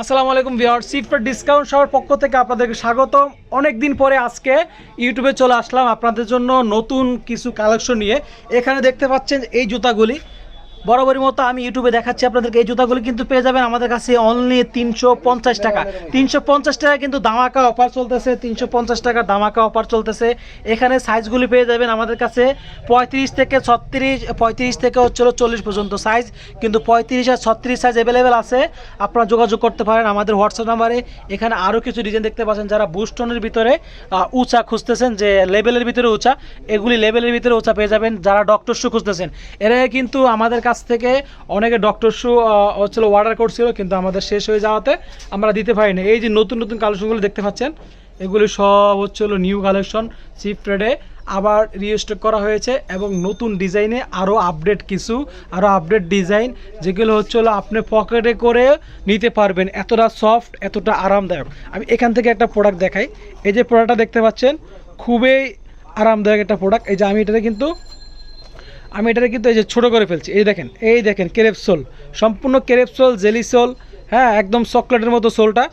আসসালামু আলাইকুম ভিওর সিফার ডিসকাউন্ট সবার পক্ষ থেকে আপনাদেরকে স্বাগত অনেক দিন পরে আজকে ইউটিউবে চলে আসলাম আপনাদের জন্য নতুন কিছু কালেকশন নিয়ে। এখানে দেখতে পাচ্ছেন এই জুতাগুলি। বরাবরই মতো আমি ইউটিউবে দেখাচ্ছি আপনাদেরকে এই জুতাগুলি কিন্তু পেয়ে যাবেন আমাদের কাছে অনলি তিনশো পঞ্চাশ টাকা। তিনশো পঞ্চাশ টাকা কিন্তু দামাকা অফার চলতেছে, তিনশো পঞ্চাশ টাকার দামাকা অফার চলতেছে। এখানে সাইজগুলি পেয়ে যাবেন আমাদের কাছে পঁয়ত্রিশ থেকে ছত্রিশ, পঁয়ত্রিশ থেকে হচ্ছে চল্লিশ পর্যন্ত সাইজ কিন্তু পঁয়ত্রিশ আর ছত্রিশ সাইজ অ্যাভেলেবেল আছে। আপনারা যোগাযোগ করতে পারেন আমাদের হোয়াটসঅ্যাপ নাম্বারে এখানে আরও কিছু ডিজাইন দেখতে পাচ্ছেন যারা বুস্টনের ভিতরে উঁচা খুঁজতেছেন যে লেভেলের ভিতরে উঁচা, এগুলি লেভেলের ভিতরে উঁচা পেয়ে যাবেন। যারা ডক্টর শু খুঁজতেছেন, এরা কিন্তু আমাদের কাছ থেকে অনেকে ডক্টর শু হচ্ছিল অর্ডার করছিল, কিন্তু আমাদের শেষ হয়ে যাওয়াতে আমরা দিতে পারিনি। এই যে নতুন নতুন কালেকশনগুলো দেখতে পাচ্ছেন, এগুলি সব হচ্ছে হলো নিউ কালেকশন চিপ ট্রেডে আবার রিস্টক করা হয়েছে এবং নতুন ডিজাইনে আরও আপডেট কিছু আরও আপডেট ডিজাইন যেগুলো হচ্ছে হলো আপনি পকেটে করে নিতে পারবেন। এতটা সফট এতটা আরামদায়ক। আমি এখান থেকে একটা প্রোডাক্ট দেখাই। এই যে প্রোডাক্টটা দেখতে পাচ্ছেন, খুবই আরামদায়ক একটা প্রোডাক্ট এই যে আমি এটাতে কিন্তু আমি এটাকে কিন্তু এই যে ছোটো করে ফেলছি। এই দেখেন এই দেখেন কেরেপসোল সম্পূর্ণ কেরেপসোল জেলিসোল হ্যাঁ একদম চকলেটের মতো সোলটা।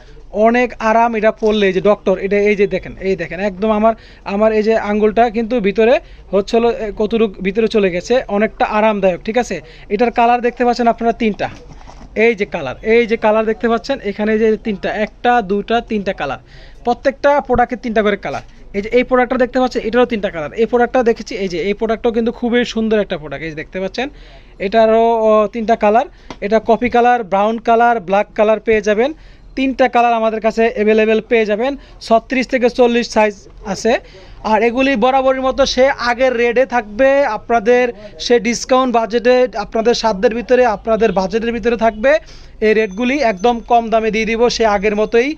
অনেক আরাম এটা পড়লে যে ডক্টর, এটা এই যে দেখেন, এই দেখেন, একদম আমার আমার এই যে আঙ্গুলটা কিন্তু ভিতরে হচ্ছে হলো, কতটুক ভিতরে চলে গেছে, অনেকটা আরামদায়ক, ঠিক আছে? এটার কালার দেখতে পাচ্ছেন আপনারা তিনটা। এই যে কালার, এই যে কালার দেখতে পাচ্ছেন, এখানে যে তিনটা, একটা দুটা তিনটা কালার। প্রত্যেকটা প্রোডাক্টের তিনটা করে কালার। এই যে এই প্রোডাক্টটা দেখতে পাচ্ছেন, এটারও তিনটা কালার। এই প্রোডাক্টটা দেখেছি, এই যে এই প্রোডাক্টটাও কিন্তু খুবই সুন্দর একটা প্রোডাক্ট এই যে দেখতে পাচ্ছেন, এটারও তিনটা কালার। এটা coffee colour brown colour black colour পেয়ে যাবেন। তিনটা কালার আমাদের কাছে অ্যাভেলেবেল পেয়ে যাবেন। ছত্রিশ থেকে চল্লিশ সাইজ আছে। আর এগুলি বরাবরের মতো সে আগের রেডে থাকবে, আপনাদের সে ডিসকাউন্ট বাজেটে আপনাদের সাধ্যের ভিতরে, আপনাদের বাজেটের ভিতরে থাকবে। এই রেটগুলি একদম কম দামে দিয়ে দিব, সে আগের মতোই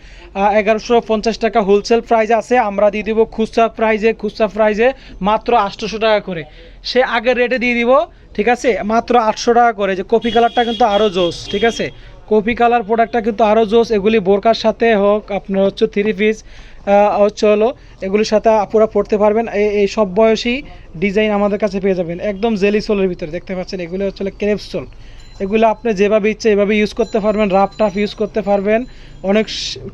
এগারোশো পঞ্চাশ টাকা হোলসেল প্রাইস আছে। আমরা দিয়ে দিব খুচরা প্রাইজে খুচরা প্রাইজে মাত্র আটশোশো টাকা করে। সে আগের রেটে দিয়ে দিব, ঠিক আছে? মাত্র আটশো টাকা করে। যে কফি কালারটা কিন্তু আরও জোস, ঠিক আছে? কফি কালার প্রোডাক্টটা কিন্তু আরও জোস। এগুলি বোরকার সাথে হোক, আপনার হচ্ছে থ্রি পিস হচ্ছে হলো, এগুলির সাথে আপুরা পড়তে পারবেন। এই সব বয়সী ডিজাইন আমাদের কাছে পেয়ে যাবেন। একদম জেলি সোলের ভিতরে, দেখতে পাচ্ছেন? এগুলি হচ্ছে ক্রেপ সোল। এগুলো আপনি যেভাবে ইচ্ছে এভাবে ইউজ করতে পারবেন, রাফ টাফ ইউজ করতে পারবেন। অনেক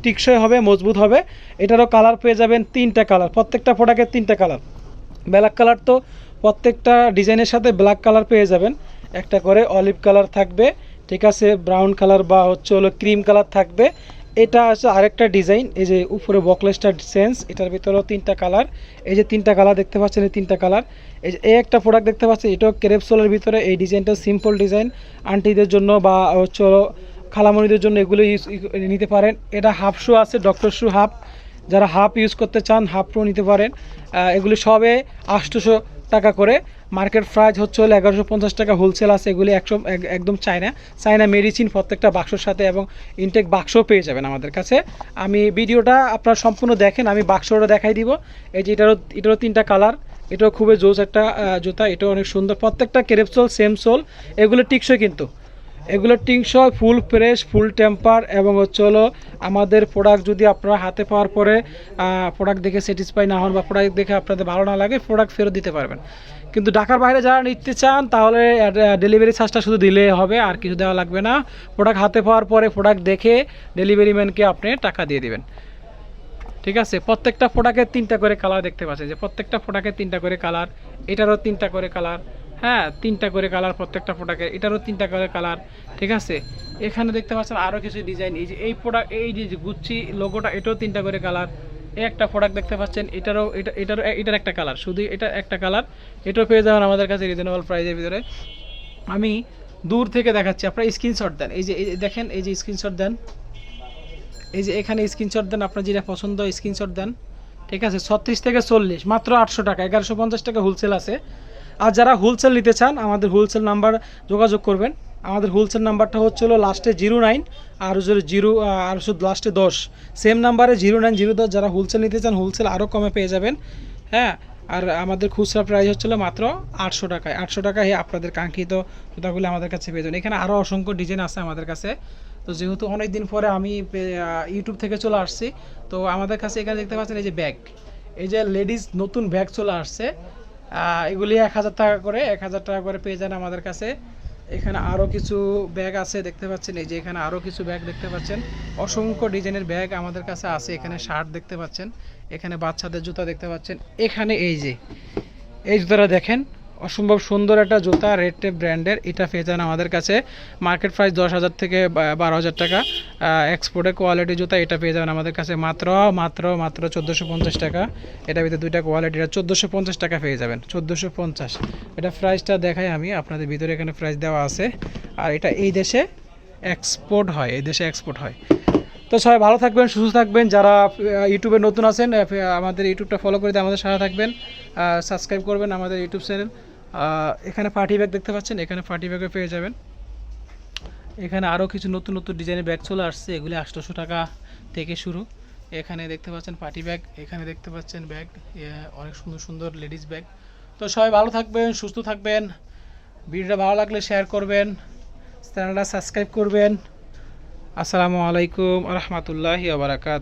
টিকসই হবে, মজবুত হবে। এটারও কালার পেয়ে যাবেন তিনটা কালার। প্রত্যেকটা প্রোডাক্টের তিনটা কালার। ব্ল্যাক কালার তো প্রত্যেকটা ডিজাইনের সাথে ব্ল্যাক কালার পেয়ে যাবেন। একটা করে অলিভ কালার থাকবে। ঠিক আছে ব্রাউন কালার বা হচ্ছে হলো ক্রিম কালার থাকবে। এটা আছে আরেকটা ডিজাইন এই যে উপরে বকলেসটার সেন্স এটার ভিতরেও তিনটা কালার এই যে তিনটা কালার দেখতে পাচ্ছেন, এই তিনটা কালার এই যে এই একটা প্রোডাক্ট দেখতে পাচ্ছেন, এটাও ক্রেপসোলের ভিতরে, এই ডিজাইনটা সিম্পল ডিজাইন আন্টিদের জন্য বা হচ্ছে খালামণিদের জন্য এগুলো ইউজ নিতে পারেন। এটা হাফ শু আছে ডক্টর শু হাফ যারা হাফ ইউজ করতে চান হাফ প্রো নিতে পারেন। এগুলি সবে আটশোশো টাকা করে। মার্কেট প্রাইস হচ্ছে হলো এগারোশো পঞ্চাশ টাকা হোলসেল আছে, এগুলি একশো, এক- একদম চায়না চায়না মেডিসিন প্রত্যেকটা বাক্সর সাথে এবং ইনটেক বাক্সও পেয়ে যাবেন আমাদের কাছে। আমি ভিডিওটা আপনার সম্পূর্ণ দেখেন, আমি বাক্সটা দেখাই দিব। এই যে এটারও এটারও তিনটা কালার এটাও খুবই জোস একটা জুতা, এটাও অনেক সুন্দর। প্রত্যেকটা কেরেপসোল সেম সোল এগুলো টিকসই কিন্তু। এগুলো টিংসই ফুল ফ্রেশ, ফুল টেম্পার এবং হচ্ছে হলো আমাদের প্রোডাক্ট যদি আপনারা হাতে পাওয়ার পরে প্রোডাক্ট দেখে স্যাটিসফাই না হন বা প্রোডাক্ট দেখে আপনাদের ভালো না লাগে প্রোডাক্ট ফেরত দিতে পারবেন। কিন্তু ঢাকার বাইরে যারা নিতে চান, তাহলে ডেলিভারি চার্জটা শুধু দিলে হবে, আর কিছু দেওয়া লাগবে না। প্রোডাক্ট হাতে পাওয়ার পরে প্রোডাক্ট দেখে ডেলিভারি ম্যানকে আপনি টাকা দিয়ে দিবেন। ঠিক আছে? প্রত্যেকটা প্রোডাক্টের তিনটা করে কালার দেখতে পাচ্ছেন যে প্রত্যেকটা প্রোডাক্টের তিনটা করে কালার এটারও তিনটা করে কালার হ্যাঁ তিনটা করে কালার প্রত্যেকটা প্রোডাক্টের এটারও তিনটা করে কালার, ঠিক আছে? এখানে দেখতে পাচ্ছেন আরও কিছু ডিজাইন এই যে, এই প্রোডাক্ট এই যে গুচ্ছি লোগোটা এটাও তিনটা করে কালার। এই একটা প্রোডাক্ট দেখতে পাচ্ছেন, এটারও, এটা, এটারও এটার একটা কালার। শুধু এটা একটা কালার। এটাও পেয়ে যাবেন আমাদের কাছে রিজনেবল প্রাইসের ভিতরে। আমি দূর থেকে দেখাচ্ছি, আপনারা স্ক্রিনশট দেন। এই যে দেখেন, এই যে স্ক্রিনশট দেন। এই যে, এখানে স্ক্রিনশট দেন, আপনার যেটা পছন্দ স্ক্রিনশট দেন। ঠিক আছে? ছত্রিশ থেকে চল্লিশ, মাত্র আটশো টাকা, এগারোশো পঞ্চাশ টাকা হোলসেল আছে। আর যারা হোলসেল নিতে চান, আমাদের হোলসেল নাম্বার যোগাযোগ করবেন। আমাদের হোলসেল নাম্বারটা হচ্ছে হলো লাস্টে জিরো নাইন আর হচ্ছে জিরো আর শুধু লাস্টে দশ। সেম নাম্বারে জিরো নাইন জিরো দশ যারা হোলসেল নিতে চান হোলসেল আরও কমে পেয়ে যাবেন। হ্যাঁ আর আমাদের খুচরা প্রাইস হচ্ছিল মাত্র আটশো টাকায়। আটশো টাকায় আপনাদের কাঙ্ক্ষিত জুতাগুলি আমাদের কাছে পেয়ে যাবেন। এখানে আরও অসংখ্য ডিজাইন আছে আমাদের কাছে। তো যেহেতু অনেক দিন পরে আমি ইউটিউব থেকে চলে আসছি, তো আমাদের কাছে এখানে দেখতে পাচ্ছেন এই যে ব্যাগ এই যে লেডিস নতুন ব্যাগ চলে আসছে। এগুলি এক হাজার টাকা করে, এক হাজার টাকা করে পেয়ে যান আমাদের কাছে। এখানে আরও কিছু ব্যাগ আছে, দেখতে পাচ্ছেন? এই যে এখানে আরও কিছু ব্যাগ দেখতে পাচ্ছেন। অসংখ্য ডিজাইনের ব্যাগ আমাদের কাছে আছে, এখানে শার্ট দেখতে পাচ্ছেন। এখানে বাচ্চাদের জুতা দেখতে পাচ্ছেন। এখানে এই যে, এই জুতাটা দেখেন। অসম্ভব সুন্দর একটা জুতা রেড টেপ ব্র্যান্ডের এটা পেয়ে যান আমাদের কাছে। মার্কেট প্রাইস দশ হাজার থেকে বারো হাজার টাকা। এক্সপোর্টের কোয়ালিটি জুতা এটা পেয়ে যাবেন আমাদের কাছে। মাত্র মাত্র মাত্র চোদ্দোশো পঞ্চাশ টাকা। এটা ভিতরে দুইটা কোয়ালিটি এটা চোদ্দোশো পঞ্চাশ টাকা পেয়ে যাবেন। চোদ্দোশো পঞ্চাশ। এটা প্রাইসটা দেখাই আমি। আপনাদের ভিতরে এখানে প্রাইস দেওয়া আছে। আর এটা এই দেশে এক্সপোর্ট হয়। এই দেশে এক্সপোর্ট হয়। তো সবাই ভালো থাকবেন, সুস্থ থাকবেন। যারা ইউটিউবে নতুন আছেন আমাদের ইউটিউবটা ফলো করে দিয়ে আমাদের সাথে থাকবেন। সাবস্ক্রাইব করবেন আমাদের ইউটিউব চ্যানেল এখানে পার্টি ব্যাগ দেখতে পাচ্ছেন, এখানে পার্টি ব্যাগে পেয়ে যাবেন। এখানে আরও কিছু নতুন নতুন ডিজাইনের ব্যাগ চলে আসছে, এগুলি আটশোশো টাকা থেকে শুরু। এখানে দেখতে পাচ্ছেন পার্টি ব্যাগ এখানে দেখতে পাচ্ছেন ব্যাগ অনেক সুন্দর সুন্দর লেডিস ব্যাগ তো সবাই ভালো থাকবেন, সুস্থ থাকবেন। ভিডিওটা ভালো লাগলে শেয়ার করবেন চ্যানেলটা সাবস্ক্রাইব করবেন। আসসালামু আলাইকুম রহমতুল্লাহি আবরাকাত